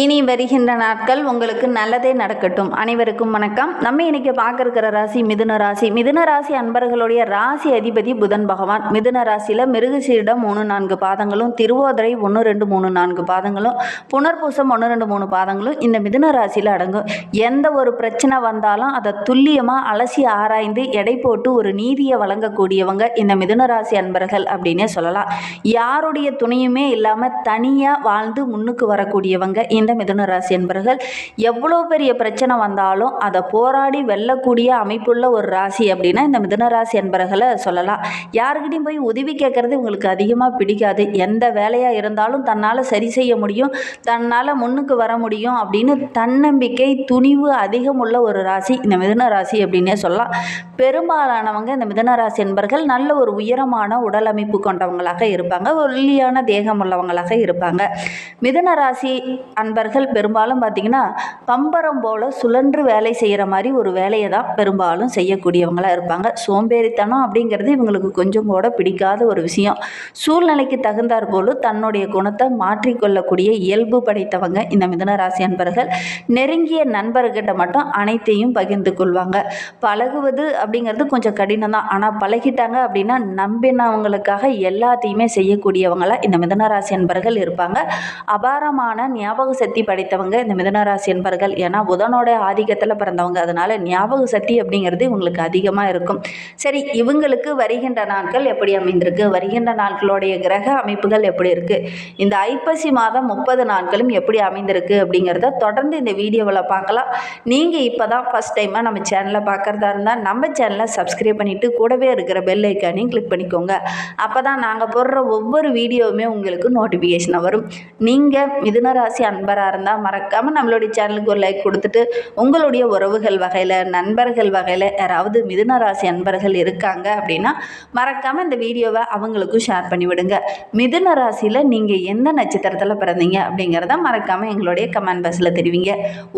இனி வருகின்ற நாட்கள் உங்களுக்கு நல்லதே நடக்கட்டும். அனைவருக்கும் வணக்கம். நம்ம இன்னைக்கு பார்க்க இருக்கிற ராசி மிதுன ராசி. மிதுன ராசி அன்பர்களுடைய ராசி அதிபதி புதன் பகவான். மிதுன ராசியில் மிருகசீரிடம் மூணு நான்கு பாதங்களும் திருவோதரை ஒன்று ரெண்டு மூணு நான்கு பாதங்களும் புனர்பூசம் ஒன்று ரெண்டு மூணு பாதங்களும் இந்த மிதுன ராசியில் அடங்கும். எந்த ஒரு பிரச்சனை வந்தாலும் அதை துல்லியமாக அலசி ஆராய்ந்து எடை போட்டு ஒரு நீதியை வழங்கக்கூடியவங்க இந்த மிதுன ராசி அன்பர்கள் அப்படின்னே சொல்லலாம். யாருடைய துணையுமே இல்லாமல் தனியாக வாழ்ந்து முன்னுக்கு வரக்கூடியவங்க இந்த மிதுன ராசி என்பர்கள் எவ்வளோ பெரிய பிரச்சனை வந்தாலும் அதை போராடி வெல்லக்கூடிய அமைப்புள்ள ஒரு ராசி அப்படின்னா இந்த மிதுன ராசி என்பர்களை சொல்லலாம். யாருக்கிட்டையும் போய் உதவி கேட்கறது உங்களுக்கு அதிகமாக பிடிக்காது. எந்த வேலையாக இருந்தாலும் தன்னால் சரி செய்ய முடியும் தன்னால் முன்னுக்கு வர முடியும் அப்படின்னு தன்னம்பிக்கை துணிவு அதிகம் உள்ள ஒரு ராசி இந்த மிதுன ராசி அப்படின்னே சொல்லலாம். பெரும்பாலானவங்க இந்த மிதுன ராசி என்பர்கள் நல்ல ஒரு உயரமான உடல் அமைப்பு கொண்டவங்களாக இருப்பாங்க ஒல்லியான தேகம் உள்ளவங்களாக இருப்பாங்க. மிதுன ராசி அன்பர்கள் பெரும்பாலும் பார்த்திங்கன்னா பம்பரம் போல் சுழன்று வேலை செய்கிற மாதிரி ஒரு வேலையை தான் பெரும்பாலும் செய்யக்கூடியவங்களாக இருப்பாங்க. சோம்பேறித்தனம் அப்படிங்கிறது இவங்களுக்கு கொஞ்சம் கூட பிடிக்காத ஒரு விஷயம். சூழ்நிலைக்கு தகுந்தாற் போல தன்னுடைய குணத்தை மாற்றிக்கொள்ளக்கூடிய இயல்பு படைத்தவங்க இந்த மிதுன ராசி அன்பர்கள். நெருங்கிய நண்பர்கிட்ட மட்டும் அனைத்தையும் பகிர்ந்து கொள்வாங்க. பழகுவது அப்படிங்கிறது கொஞ்சம் கடினம் தான். ஆனால் பழகிட்டாங்க அப்படின்னா நம்பினவங்களுக்காக எல்லாத்தையுமே செய்யக்கூடியவங்களாக இந்த மிதனராசி அன்பர்கள் இருப்பாங்க. அபாரமான ஞாபக சக்தி படைத்தவங்க இந்த மிதனராசி என்பர்கள். ஏன்னா புதனோட ஆதிக்கத்தில் பிறந்தவங்க. அதனால ஞாபக சக்தி அப்படிங்கிறது இவங்களுக்கு அதிகமாக இருக்கும். சரி இவங்களுக்கு வருகின்ற நாட்கள் எப்படி அமைந்திருக்கு? வருகின்ற நாட்களுடைய கிரக அமைப்புகள் எப்படி இருக்கு? இந்த ஐப்பசி மாதம் முப்பது நாட்களும் எப்படி அமைந்திருக்கு அப்படிங்கிறத தொடர்ந்து இந்த வீடியோவில் பார்க்கலாம். நீங்கள் இப்போ தான் ஃபஸ்ட் டைமாக நம்ம சேனலை பார்க்குறதா இருந்தால் நம்ம சேனலை சப்ஸ்கிரைப் பண்ணிவிட்டு கூடவே இருக்கிற பெல் ஐக்கானையும் கிளிக் பண்ணிக்கோங்க. அப்போ தான் நாங்கள் போடுற ஒவ்வொரு வீடியோவுமே உங்களுக்கு நோட்டிஃபிகேஷனாக வரும். நீங்கள் மிதுனராசி நண்பராக இருந்தால் மறக்காமல் நம்மளுடைய சேனலுக்கு ஒரு லைக் கொடுத்துட்டு உங்களுடைய உறவுகள் வகையில் நண்பர்கள் வகையில் யாராவது மிதுனராசி அன்பர்கள் இருக்காங்க அப்படின்னா மறக்காமல் இந்த வீடியோவை அவங்களுக்கும் ஷேர் பண்ணிவிடுங்க மிதுன ராசியில் நீங்கள் எந்த நட்சத்திரத்தில் பிறந்தீங்க அப்படிங்கிறத மறக்காமல் எங்களுடைய கமெண்ட் பாக்ஸில் தெரிவிங்க.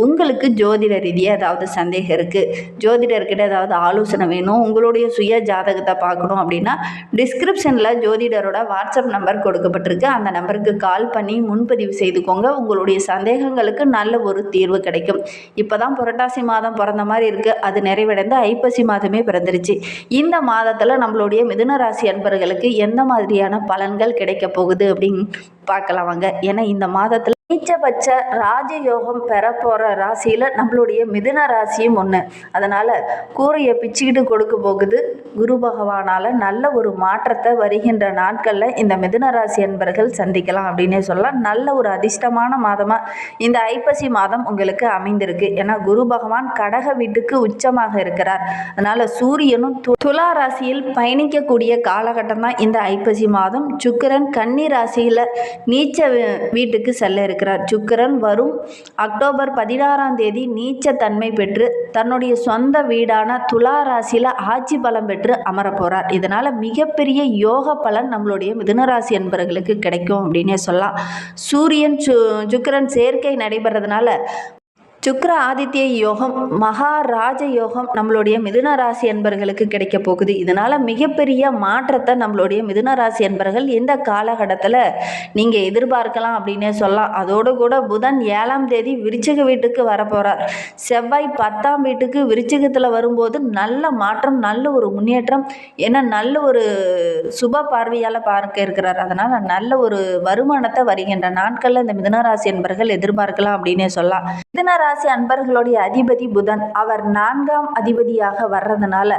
உங்களுக்கு ஜோதிட ரீதியாக ஏதாவது சந்தேகம் இருக்குது ஜோதிடர்கிட்ட ஏதாவது ஆலோசனை வேணும் உங்களுடைய சுய ஜாதகத்தை பார்க்கணும் அப்படின்னா டிஸ்கிரிப்ஷனில் ஜோதிடரோட வாட்ஸ்அப் நம்பர் கொடுக்கப்பட்டிருக்கு. அந்த நம்பருக்கு கால் பண்ணி முன்பதிவு செய்துக்கோங்க. உங்களுடைய சந்தேகங்களுக்கு நல்ல ஒரு தீர்வு கிடைக்கும். இப்போ தான் புரட்டாசி மாதம் பிறந்த மாதிரி இருக்குது அது நிறைவடைந்து ஐப்பசி மாதமே பிறந்துருச்சு. இந்த மாதத்தில் நம்மளுடைய மிதுன ராசி அன்பர்களுக்கு எந்த மாதிரியான பலன்கள் கிடைக்க போகுது அப்படின்னு பார்க்கலாம் வாங்க. ஏன்னா இந்த மாதத்தில் நீச்சபட்ச ராஜயோகம் பெற போகிற ராசியில் நம்மளுடைய மிதுன ராசியும் ஒன்று அதனால் கூரையை பிச்சுக்கிட்டு கொடுக்க போகுது. குரு பகவானால் நல்ல ஒரு மாற்றத்தை வருகின்ற நாட்களில் இந்த மிதுன ராசி என்பர்கள் சந்திக்கலாம் அப்படின்னே சொல்லலாம். நல்ல ஒரு அதிர்ஷ்டமான மாதமாக இந்த ஐப்பசி மாதம் உங்களுக்கு அமைந்திருக்கு. ஏன்னா குரு பகவான் கடக வீட்டுக்கு உச்சமாக இருக்கிறார். அதனால் சூரியனும் து- துலா ராசியில் பயணிக்கக்கூடிய காலகட்டம் தான் இந்த ஐப்பசி மாதம். சுக்கிரன் கன்னி ராசியில் நீச்ச வீட்டுக்கு செல்ல இருக்கிறார். சுக்கிரன் வரும் அக்டோபர் பதினாறாம் தேதி நீச்ச தன்மை பெற்று தன்னுடைய சொந்த வீடான துலா ராசியில் ஆட்சி பலம் பெற்று அமரப்போகிறார் இதனால் மிகப்பெரிய யோக பலன் நம்மளுடைய மிதுனராசி என்பவர்களுக்கு கிடைக்கும் அப்படின்னே சொல்லலாம். சூரியன் சு சுக்கிரன் சேர்க்கை நடைபெறதுனால சுக்கர ஆதித்ய யோகம் மகாராஜ யோகம் நம்மளுடைய மிதுன ராசி என்பர்களுக்கு கிடைக்க போகுது. இதனால் மிகப்பெரிய மாற்றத்தை நம்மளுடைய மிதுன ராசி என்பர்கள் இந்த காலகட்டத்தில் நீங்கள் எதிர்பார்க்கலாம் அப்படின்னே சொல்லலாம். அதோடு கூட புதன் ஏழாம் தேதி விருச்சிக வீட்டுக்கு வரப்போகிறார் செவ்வாய் பத்தாம் வீட்டுக்கு விருச்சிகத்தில் வரும்போது நல்ல மாற்றம் நல்ல ஒரு முன்னேற்றம் ஏன்னா நல்ல ஒரு சுப பார்வையால் பார்க்க இருக்கிறார். அதனால் நல்ல ஒரு வருமானத்தை வருகின்ற நாட்களில் இந்த மிதுனராசி என்பர்கள் எதிர்பார்க்கலாம் அப்படின்னே சொல்லலாம். ராசி அன்பர்களுடைய அதிபதி புதன். அவர் நான்காம் அதிபதியாக வர்றதுனால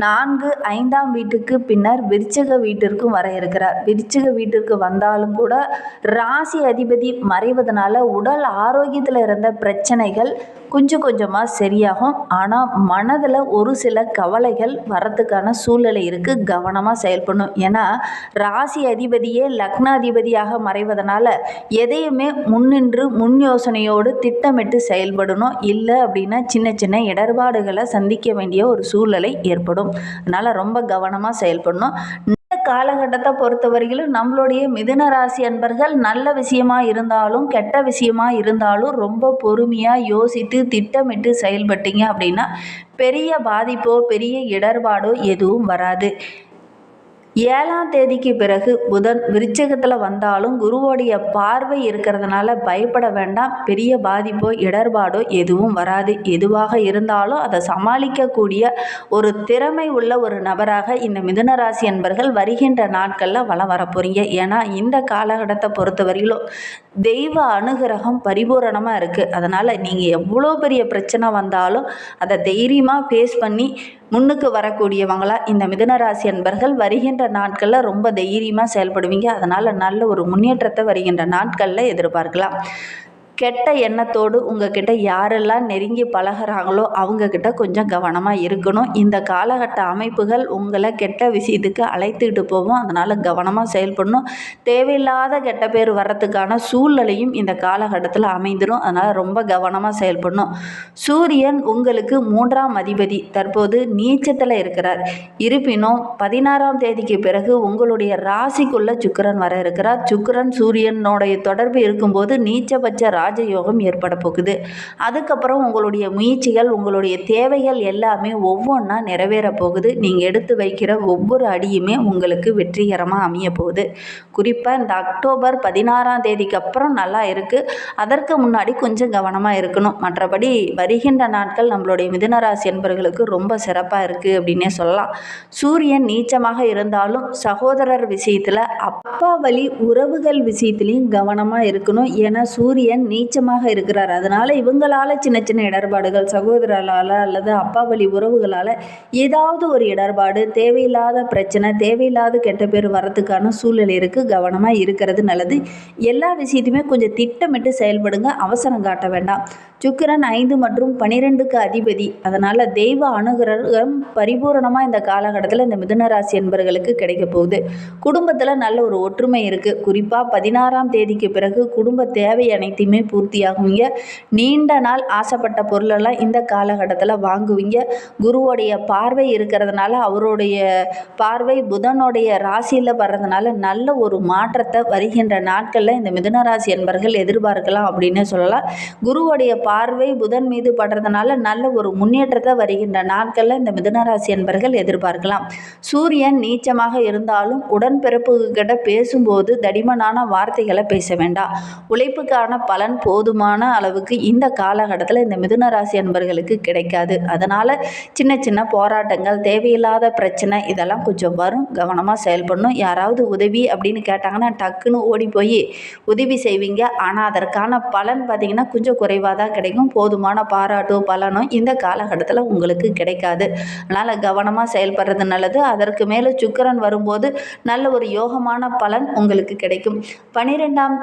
நான்கு ஐந்தாம் வீட்டுக்கு பின்னர் விருச்சிக வீட்டிற்கும் வர இருக்கிறார். விருச்சிக வீட்டிற்கு வந்தாலும் கூட ராசி அதிபதி மறைவதனால உடல் ஆரோக்கியத்தில் இருந்த பிரச்சனைகள் கொஞ்சம் கொஞ்சமாக சரியாகும். ஆனால் மனதில் ஒரு சில கவலைகள் வரத்துக்கான சூழ்நிலை இருக்குது கவனமாக செயல்படணும். ஏன்னா ராசி அதிபதியே லக்னாதிபதியாக மறைவதனால எதையுமே முன்னின்று முன் யோசனையோடு திட்டமிட்டு செயல்படணும். இல்லை அப்படின்னா சின்ன சின்ன இடர்பாடுகளை சந்திக்க வேண்டிய ஒரு சூழ்நிலை ஏற்படும். அதனால் ரொம்ப கவனமாக செயல்படணும். இந்த காலகட்டத்தை பொறுத்தவரையிலும் நம்மளுடைய மிதுன ராசி அன்பர்கள் நல்ல விஷயமா இருந்தாலும் கெட்ட விஷயமா இருந்தாலும் ரொம்ப பொறுமையாக யோசித்து திட்டமிட்டு செயல்பட்டீங்க அப்படின்னா பெரிய பாதிப்போ பெரிய இடர்பாடோ எதுவும் வராது. ஏழாம் தேதிக்கு பிறகு புதன் விருச்சகத்தில் வந்தாலும் குருவோடைய பார்வை இருக்கிறதுனால பயப்பட வேண்டாம். பெரிய பாதிப்போ இடர்பாடோ எதுவும் வராது. எதுவாக இருந்தாலும் அதை சமாளிக்கக்கூடிய ஒரு திறமை உள்ள ஒரு நபராக இந்த மிதுன ராசி என்பர்கள் வருகின்ற நாட்களில் வளம் வரப்போறீங்க. போகிறீங்க ஏன்னா இந்த காலகட்டத்தை பொறுத்தவரையிலும் தெய்வ அனுகிரகம் பரிபூரணமாக இருக்குது அதனால் நீங்கள் எவ்வளோ பெரிய பிரச்சனை வந்தாலும் அதை தைரியமாக ஃபேஸ் பண்ணி முன்னுக்கு வரக்கூடியவங்களா இந்த மிதனராசி அன்பர்கள் வருகின்ற நாட்களில் ரொம்ப தைரியமாக செயல்படுவீங்க. அதனால் நல்ல ஒரு முன்னேற்றத்தை வருகின்ற நாட்களில் எதிர்பார்க்கலாம். கெட்ட எண்ணத்தோடு உங்ககிட்ட யாரெல்லாம் நெருங்கி பழகுறாங்களோ அவங்கக்கிட்ட கொஞ்சம் கவனமாக இருக்கணும். இந்த காலகட்ட அமைப்புகள் உங்களை கெட்ட விஷயத்துக்கு அழைத்துக்கிட்டு போவோம் அதனால் கவனமாக செயல்படணும். தேவையில்லாத கெட்ட பேர் வர்றதுக்கான சூழ்நிலையும் இந்த காலகட்டத்தில் அமைந்துடும் அதனால் ரொம்ப கவனமாக செயல்படணும். சூரியன் உங்களுக்கு மூன்றாம் அதிபதி. தற்போது நீச்சத்தில் இருக்கிறார். இருப்பினும் பதினாறாம் தேதிக்கு பிறகு உங்களுடைய ராசிக்குள்ள சுக்கிரன் வர இருக்கிறார். சுக்கரன் சூரியனுடைய தொடர்பு இருக்கும்போது நீச்சபட்ச ராசி ராஜயோகம் ஏற்பட போகுது. அதுக்கப்புறம் உங்களுடைய முயற்சிகள் உங்களுடைய தேவைகள் எல்லாமே ஒவ்வொன்றா நிறைவேற போகுது. நீங்கள் எடுத்து வைக்கிற ஒவ்வொரு அடியுமே உங்களுக்கு வெற்றிகரமாக அமைய போகுது. குறிப்பாக இந்த அக்டோபர் பதினாறாம் தேதிக்கு அப்புறம் நல்லா இருக்குது அதற்கு முன்னாடி கொஞ்சம் கவனமாக இருக்கணும். மற்றபடி வருகின்ற நாட்கள் நம்மளுடைய மிதனராசி என்பவர்களுக்கு ரொம்ப சிறப்பாக இருக்குது அப்படின்னே சொல்லலாம். சூரியன் நீச்சமாக இருந்தாலும் சகோதரர் விஷயத்தில் அப்பா வழி உறவுகள் விஷயத்துலையும் கவனமாக இருக்கணும். ஏன்னா சூரியன் நீச்சமாக இருக்கிறார். அதனால் இவங்களால் சின்ன சின்ன இடர்பாடுகள் சகோதரரால் அல்லது அப்பா வழி உறவுகளால் ஏதாவது ஒரு இடர்பாடு தேவையில்லாத பிரச்சனை தேவையில்லாத கெட்ட பேர் வரத்துக்கான சூழ்நிலை இருக்குது கவனமாக இருக்கிறது நல்லது. எல்லா விஷயத்தையுமே கொஞ்சம் திட்டமிட்டு செயல்படுங்க. அவசரம் காட்ட வேண்டாம். சுக்கிரன் ஐந்து மற்றும் பனிரெண்டுக்கு அதிபதி. அதனால் தெய்வ அனுகிரகம் பரிபூரணமாக இந்த காலகட்டத்தில் இந்த மிதுனராசி என்பர்களுக்கு கிடைக்க போகுது. குடும்பத்தில் நல்ல ஒரு ஒற்றுமை இருக்குது குறிப்பாக பதினாறாம் தேதிக்கு பிறகு குடும்ப தேவை அனைத்தையுமே பூர்த்தியாகுவீங்க. நீண்ட நாள் ஆசைப்பட்ட பொருளெல்லாம் இந்த காலகட்டத்தில் வாங்குவீங்க. குருவோடைய பார்வை இருக்கிறதுனால அவருடைய பார்வை புதனுடைய ராசியில் வர்றதுனால நல்ல ஒரு மாற்றத்தை வருகின்ற நாட்களில் இந்த மிதுனராசி என்பர்கள் எதிர்பார்க்கலாம் அப்படின்னு சொல்லலாம். குருவோடைய பார்வை புதன் மீது படுறதுனால நல்ல ஒரு முன்னேற்றத்தை வருகின்ற நாட்களில் இந்த மிதுனராசி என்பர்கள் எதிர்பார்க்கலாம். சூரியன் நீச்சமாக இருந்தாலும் உடன்பிறப்புகிட்ட பேசும்போது தடிமனான வார்த்தைகளை பேச வேண்டாம். உழைப்புக்கான பலன் போதுமான அளவுக்கு இந்த காலகட்டத்தில் இந்த மிதுன ராசி அன்பர்களுக்கு கிடைக்காது. அதனால் சின்ன சின்ன போராட்டங்கள் தேவையில்லாத பிரச்சனை இதெல்லாம் கொஞ்சம் வரும் கவனமாக செயல்படணும். யாராவது உதவி அப்படின்னு கேட்டாங்கன்னா டக்குன்னு ஓடி போய் உதவி செய்வீங்க. ஆனால் அதற்கான பலன் பார்த்திங்கன்னா கொஞ்சம் குறைவாக தான் கிடைக்கும். போதுமான பாராட்டோ பலனோ இந்த காலகட்டத்தில் உங்களுக்கு கிடைக்காது. அதனால் கவனமாக செயல்படுறது நல்லது. அதற்கு மேலே சுக்கரன் வரும்போது நல்ல ஒரு யோகமான பலன் உங்களுக்கு கிடைக்கும். பனிரெண்டாம்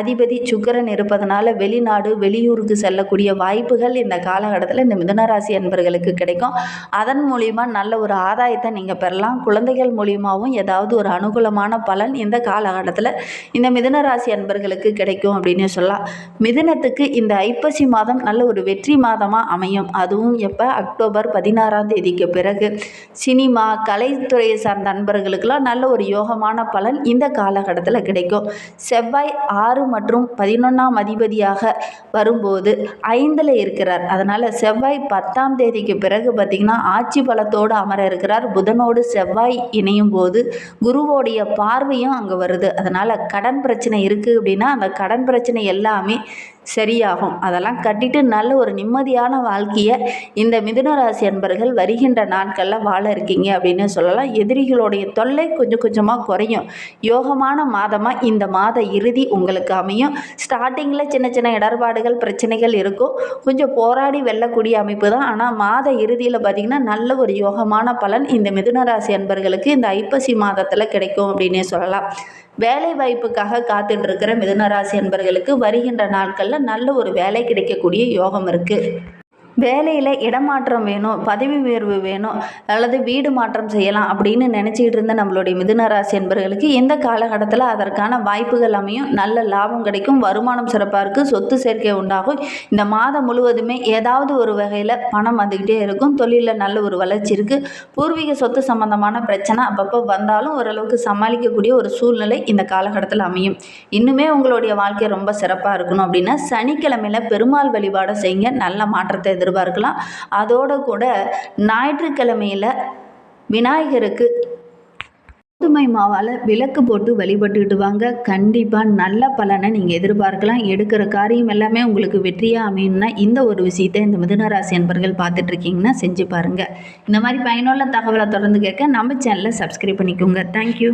அதிபதி சுக்கரன் இருப்பதனால வெளிநாடு வெளியூருக்கு செல்லக்கூடிய வாய்ப்புகள் இந்த காலகட்டத்தில் இந்த மிதனராசி அன்பர்களுக்கு கிடைக்கும். அதன் மூலிமா நல்ல ஒரு ஆதாயத்தை நீங்கள் பெறலாம். குழந்தைகள் மூலியமாகவும் ஏதாவது ஒரு அனுகூலமான பலன் இந்த காலகட்டத்தில் இந்த மிதனராசி அன்பர்களுக்கு கிடைக்கும் அப்படின்னு சொல்லலாம். மிதனத்துக்கு இந்த ஐப்பசி மாதம் நல்ல ஒரு வெற்றி மாதமாக அமையும். அதுவும் எப்போ? அக்டோபர் பதினாறாம் தேதிக்கு பிறகு. சினிமா கலைத்துறையை சார்ந்த அன்பர்களுக்கெல்லாம் நல்ல ஒரு யோகமான பலன் இந்த காலகட்டத்தில் கிடைக்கும். செவ்வாய் ஆறு மற்றும் பதினொன்றாம் அதிபதியாக வரும்போது ஐந்தில் இருக்கிறார். அதனால் செவ்வாய் பத்தாம் தேதிக்கு பிறகு பார்த்திங்கன்னா ஆட்சி பலத்தோடு அமர இருக்கிறார். புதனோடு செவ்வாய் இணையும் போது குருவோடைய பார்வையும் அங்கே வருது. அதனால் கடன் பிரச்சனை இருக்குது அப்படின்னா அந்த கடன் பிரச்சனை எல்லாமே சரியாகும். அதெல்லாம் கட்டிட்டு நல்ல ஒரு நிம்மதியான வாழ்க்கையை இந்த மிதுனராசி அன்பர்கள் வருகின்ற நாட்களில் வாழ இருக்கீங்க அப்படின்னு சொல்லலாம். எதிரிகளுடைய தொல்லை கொஞ்சம் கொஞ்சமாக குறையும். யோகமான மாதமாக இந்த மாத இறுதி உங்களுக்கு அமையும். ஸ்டார்டிங்கில் சின்ன சின்ன இடர்பாடுகள் பிரச்சனைகள் இருக்கும். கொஞ்சம் போராடி வெல்லக்கூடிய அமைப்பு தான். ஆனால் மாத இறுதியில் பார்த்திங்கன்னா நல்ல ஒரு யோகமான பலன் இந்த மிதுனராசி அன்பர்களுக்கு இந்த ஐப்பசி மாதத்தில் கிடைக்கும் அப்படின்னே சொல்லலாம். வேலை வாய்ப்புக்காக காத்துட்டு இருக்கிற மிதுனராசி என்பர்களுக்கு வருகின்ற நாட்களில் நல்ல ஒரு வேலை கிடைக்கக்கூடிய யோகம் இருக்குது வேலையில் இடமாற்றம் வேணும் பதவி உயர்வு வேணும் அல்லது வீடு மாற்றம் செய்யலாம் அப்படின்னு நினச்சிக்கிட்டு இருந்த நம்மளுடைய மிதுன ராசி என்பவர்களுக்கு இந்த காலகட்டத்தில் அதற்கான வாய்ப்புகள் அமையும். நல்ல லாபம் கிடைக்கும் வருமானம் சிறப்பாக இருக்குது சொத்து சேர்க்கை உண்டாகும். இந்த மாதம் முழுவதுமே ஏதாவது ஒரு வகையில் பணம் வந்துக்கிட்டே இருக்கும். தொழிலில் நல்ல ஒரு வளர்ச்சி இருக்குது பூர்வீக சொத்து சம்பந்தமான பிரச்சனை அப்பப்போ வந்தாலும் ஓரளவுக்கு சமாளிக்கக்கூடிய ஒரு சூழ்நிலை இந்த காலகட்டத்தில் அமையும். இன்னுமே உங்களுடைய வாழ்க்கை ரொம்ப சிறப்பாக இருக்கணும் அப்படின்னா சனிக்கிழமையில் பெருமாள் வழிபாடை செய்யுங்க. நல்ல மாற்றத்தை எதிர்பார்க்கலாம். அதோடு கூட ஞாயிற்றுக்கிழமையில் விநாயகருக்கு கோதுமை மாவால் விளக்கு போட்டு வழிபட்டுக்கிட்டு வாங்க. கண்டிப்பாக நல்ல பலனை நீங்கள் எதிர்பார்க்கலாம். எடுக்கிற காரியம் எல்லாமே உங்களுக்கு வெற்றியாக அமையணும்னா இந்த ஒரு விஷயத்தை இந்த மிதுனராசி என்பர்கள் அன்பர்கள் பார்த்துட்ருக்கீங்கன்னா செஞ்சு பாருங்கள் இந்த மாதிரி பயனுள்ள தகவலை தொடர்ந்து கேட்க நம்ம சேனலை சப்ஸ்கிரைப் பண்ணிக்கோங்க. தேங்க்யூ